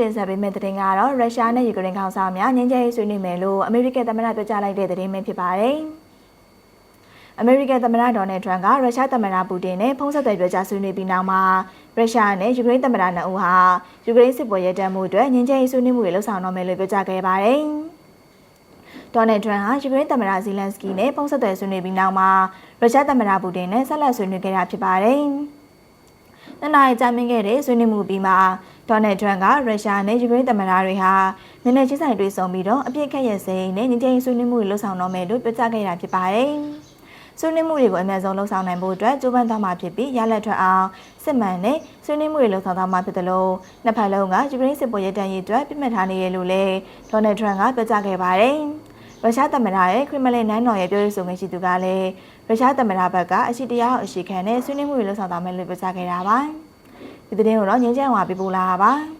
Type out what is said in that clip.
တင်ဆက်ပေးမယ့်သတင်းကတော့ရုရှားနဲ့ယူကရိန်းခေါင်းဆောင်များငြင်းချဲရေးဆွေးနွေးမယ်လို့အမေရိကန်သမ္မတပြောကြားလိုက်တဲ့သတင်းပဲဖြစ်ပါတယ်။အမေရိကန်သမ္မတဒေါ်နယ်ထရန့်ကရုရှားသမ္မတပူတင်နဲ့ဖုန်းဆက်သွယ်ပြောကြားဆွေးနွေးပြီးနောက်မှာရုရှားနဲ့ယူကရိန်းသမ္မတနှစ်ဦးဟာယူကရိန်းစစ်ပွဲရပ်တန့်မှုအတွက်ငြင်းချဲရေးဆွေးနွေးမှုတွေလှုပ်ဆောင်တော့မယ်လို့ပြောကြားခဲ့ပါတယ်။ဒေါ်နယ်ထရန့်ဟာယူကရိန်းသမ္မတဇီလန်စကီနဲ့ဖုန်းဆက်သွယ်ဆွေးနွေးပြီးနောက်မှာရုရှားသမ္မတပူတင်နဲ့ဆက်လက်ဆွေးနွေးခဲ့တာဖြစ်ပါတယ်။နှစ်နာရီကြာမြင့်ခဲ့တဲ့ဆွေးနွေးမှုပြီးမှာ ဒေါ်နယ်ထရန့်ကရုရှားနဲ့ယူကရိန်းသမ္မတတွေဟာနည်းနည်းချင်းဆိုင်တွေ့ဆုံပြီးတော့အပြစ်ခတ်ရစိမ်းနဲ့ငြိမ်းချမ်းရေးဆွေးနွေးမှုတွေလှုပ်ဆောင်တော့မယ်လို့ပြောကြားခဲ့တာဖြစ်ပါတယ်။ဆွေးနွေးမှုတွေကိုအများဆုံးလှုပ်ဆောင်နိုင်ဖို့အတွက်ကြိုးပမ်းသွားမှာဖြစ်ပြီးရလက်ထွက်အောင်စစ်မှန်နဲ့ဆွေးနွေးမှုတွေလှုပ်ဆောင်သွားမှာဖြစ်တယ်လို့နှစ်ဖက်လုံးကယူကရိန်းစစ်ပွဲရပ်တန့်ရေးအတွက်ပြစ်မှတ်ထားနေရလို့လည်းဒေါ်နယ်ထရန့်ကပြောကြားခဲ့ပါတယ်။ရုရှားသမ္မတရဲ့ခရမလင်နန်းတော်ရဲ့ပြောရေးဆိုခွင့်ရှိသူကလည်းရုရှားသမ္မတဘက်ကအရှိတရားအရှိခံနဲ့ဆွေးနွေးမှုတွေလှုပ်ဆောင်သွားမယ်လို့ပြောကြားခဲ့တာပါ။ ဒီသတင်းကိုတော့ငင်းချမ်းဝါပြပို့လာတာပါ။